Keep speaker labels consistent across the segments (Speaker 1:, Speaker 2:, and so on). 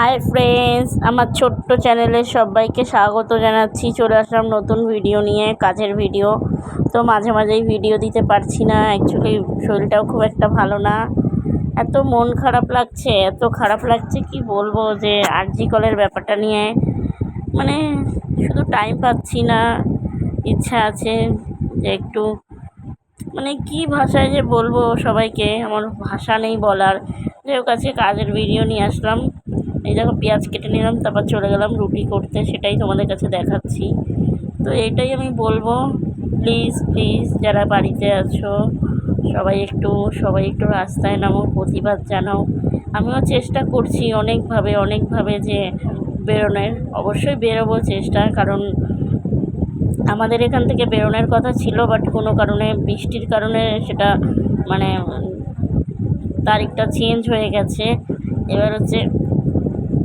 Speaker 1: Hi friends আমার ছোট্ট চ্যানেলে সবাইকে স্বাগত জানাচ্ছি। চলে আসলাম নতুন ভিডিও নিয়ে, কাজের ভিডিও তো মাঝে মাঝেই ভিডিও দিতে পারছি না। অ্যাকচুয়ালি শরীরটাও খুব একটা ভালো না। এত মন খারাপ লাগছে, এত খারাপ লাগছে কি বলব যে আরজি কলের ব্যাপারটা নিয়ে। মানে শুধু টাইম পাচ্ছি না, ইচ্ছা আছে যে একটু মানে কি ভাষায় যে বলব সবাইকে, আমার ভাষা নেই বলার। যে আজকে কাজের ভিডিও নিয়ে আসলাম। এই দেখো, পেঁয়াজ কেটে নিলাম, তারপর চলে গেলাম রুটি করতে, সেটাই তোমাদের কাছে দেখাচ্ছি। তো এটাই আমি বলব প্লিজ প্লিজ যারা বাড়িতে আছো, সবাই একটু সবাই একটু রাস্তায় নামো, প্রতিবাদ জানাও। আমিও চেষ্টা করছি অনেকভাবে অনেকভাবে যে বেরোনোর, অবশ্যই বেরোবো চেষ্টা, কারণ আমাদের এখান থেকে বেরোনোর কথা ছিল বাট কোনো কারণে, বৃষ্টির কারণে সেটা মানে তারিখটা চেঞ্জ হয়ে গেছে। এবার হচ্ছে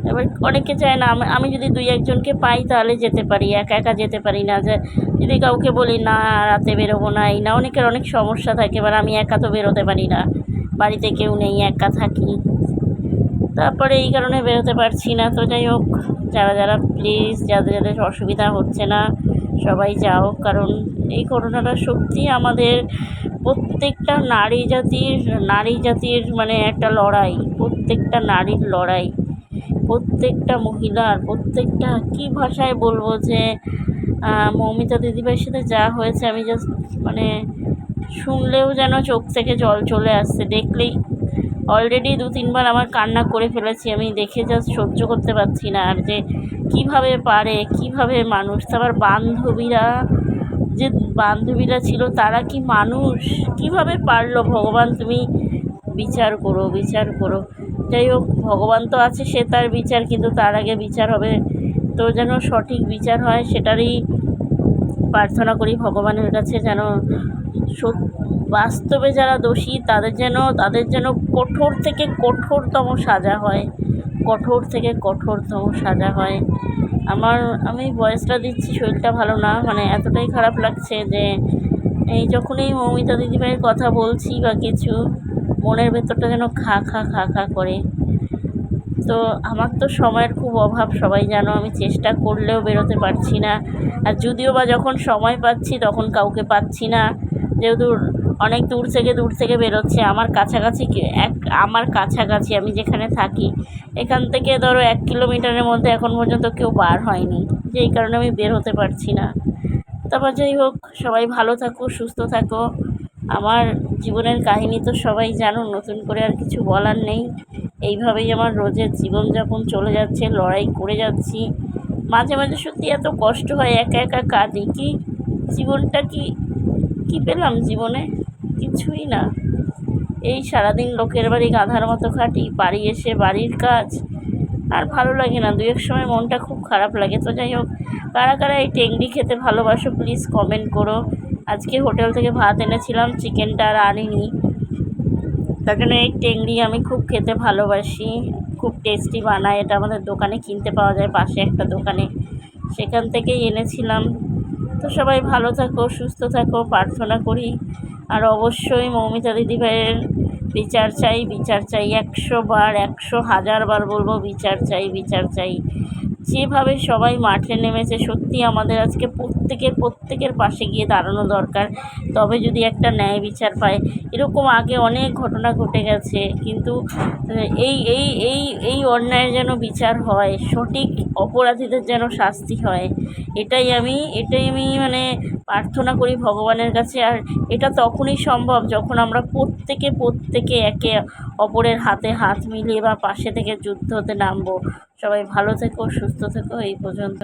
Speaker 1: এবার অনেকে চায় না, আমি যদি দুই একজনকে পাই তাহলে যেতে পারি, একা একা যেতে পারি না, যে যদি কাউকে বলি, না, রাতে বেরোবো না, এই না, অনেকের অনেক সমস্যা থাকে, এবার আমি একা তো বেরোতে পারি না, বাড়িতে কেউ নেই, একা থাকি। তারপরে এই কারণে বেরোতে পারছি না, তো যাই হোক, যারা যারা প্লিজ যাদের যাদের অসুবিধা হচ্ছে না, সবাই যাও, কারণ এই করোনাটা সত্যি আমাদের প্রত্যেকটা নারী জাতির নারী জাতির মানে একটা লড়াই, প্রত্যেকটা নারীর লড়াই। প্রত্যেকটা মহিলার প্রত্যেকটা কী ভাষায় বলব যে মৌমিতা দিদিভাইয়ের সাথে যা হয়েছে আমি জাস্ট মানে শুনলেও যেন চোখ থেকে জল চলে আসছে। দেখলেই অলরেডি দু তিনবার আমার কান্না করে ফেলেছি, আমি দেখে জাস্ট সহ্য করতে পারছি না। আর যে কীভাবে পারে, কীভাবে মানুষ, তারপর বান্ধবীরা, যে বান্ধবীরা ছিল তারা কি মানুষ? কীভাবে পারল? ভগবান তুমি বিচার করো বিচার করো। যাই হোক, ভগবান তো আছে, সে তার বিচার, কিন্তু তার আগে বিচার হবে। তো যেন সঠিক বিচার হয়, সেটারই প্রার্থনা করি ভগবানের কাছে যেন বাস্তবে যারা দোষী, তাদের যেন তাদের যেন কঠোর থেকে কঠোরতম সাজা হয়। কঠোর থেকে কঠোরতম সাজা হয়। আমার, আমি বয়সটা দিচ্ছি, শরীরটা ভালো না মানে এতটাই খারাপ লাগছে যে, এই যখনই মৌমিতা দিদিভাইয়ের কথা বলছি বা কিছু মনের ভেতরটা যেন খা খা খা খা করে। তো আমার তো সময়ের খুব অভাব, সবাই জানো আমি চেষ্টা করলেও বেরোতে পারছি না। আর যদিও বা যখন সময় পাচ্ছি, তখন কাউকে পাচ্ছি না। যেহেতু অনেক দূর থেকে দূর থেকে বেরোচ্ছে, আমার কাছাকাছি এক, আমার কাছাকাছি আমি যেখানে থাকি, এখান থেকে ধরো এক কিলোমিটারের মধ্যে এখন পর্যন্ত কেউ বার হয়নি, যেই কারণে আমি বের হতে পারছি না। তারপর যাই হোক, সবাই ভালো থাকো, সুস্থ থাকো। আমার জীবনের কাহিনী তো সবাই জানো নতুন করে আর কিছু বলার নেই। এইভাবেই আমার রোজের জীবনযাপন চলে যাচ্ছে, লড়াই করে যাচ্ছি। মাঝে মাঝে সত্যি এত কষ্ট হয় একা একা কাঁদি, কি জীবনটা কি, কী পেলাম জীবনে? কিছুই না। এই সারাদিন লোকের বাড়ি গাধার মতো খাটি, বাড়ি এসে বাড়ির কাজ। আর ভালো লাগে না দু এক সময় মনটা খুব খারাপ লাগে। তো যাই হোক, কারা কারা এই টেংরি খেতে ভালোবাসো, প্লিজ কমেন্ট করো। আজকে হোটেল থেকে ভাত এনেছিলাম, চিকেনটা আর আনিনি তার জন্য এই টেংরি আমি খুব খেতে ভালোবাসি, খুব টেস্টি বানায়। এটা আমাদের দোকানে কিনতে পাওয়া যায়, পাশে একটা দোকানে। সেখান থেকেই এনেছিলাম। তো সবাই ভালো থাকো, সুস্থ থাকো, প্রার্থনা করি। আর অবশ্যই মৌমিতা দিদিভাইয়ের বিচার চাই বিচার চাই। একশো বার, একশো হাজার বার বলব, বিচার চাই বিচার চাই। যেভাবে সবাই মাঠে নেমেছে, সত্যি আমাদের আজকে প্রত্যেকের প্রত্যেকের পাশে গিয়ে দাঁড়ানো দরকার। তবে যদি একটা ন্যায় বিচার পায়, এরকম আগে অনেক ঘটনা ঘটে গেছে, কিন্তু, এই এই এই এই অন্যায়ের যেন বিচার হয়, সঠিক অপরাধীদের যেন শাস্তি হয়, এটাই আমি এটাই আমি মানে প্রার্থনা করি ভগবানের কাছে। আর এটা তখনই সম্ভব যখন আমরা প্রত্যেকে প্রত্যেকে একে অপরের হাতে হাত মিলিয়ে বা পাশে থেকে যুদ্ধ হতে নামবো। সবাই ভালো থেকো সুস্থ থেকো এই পর্যন্ত।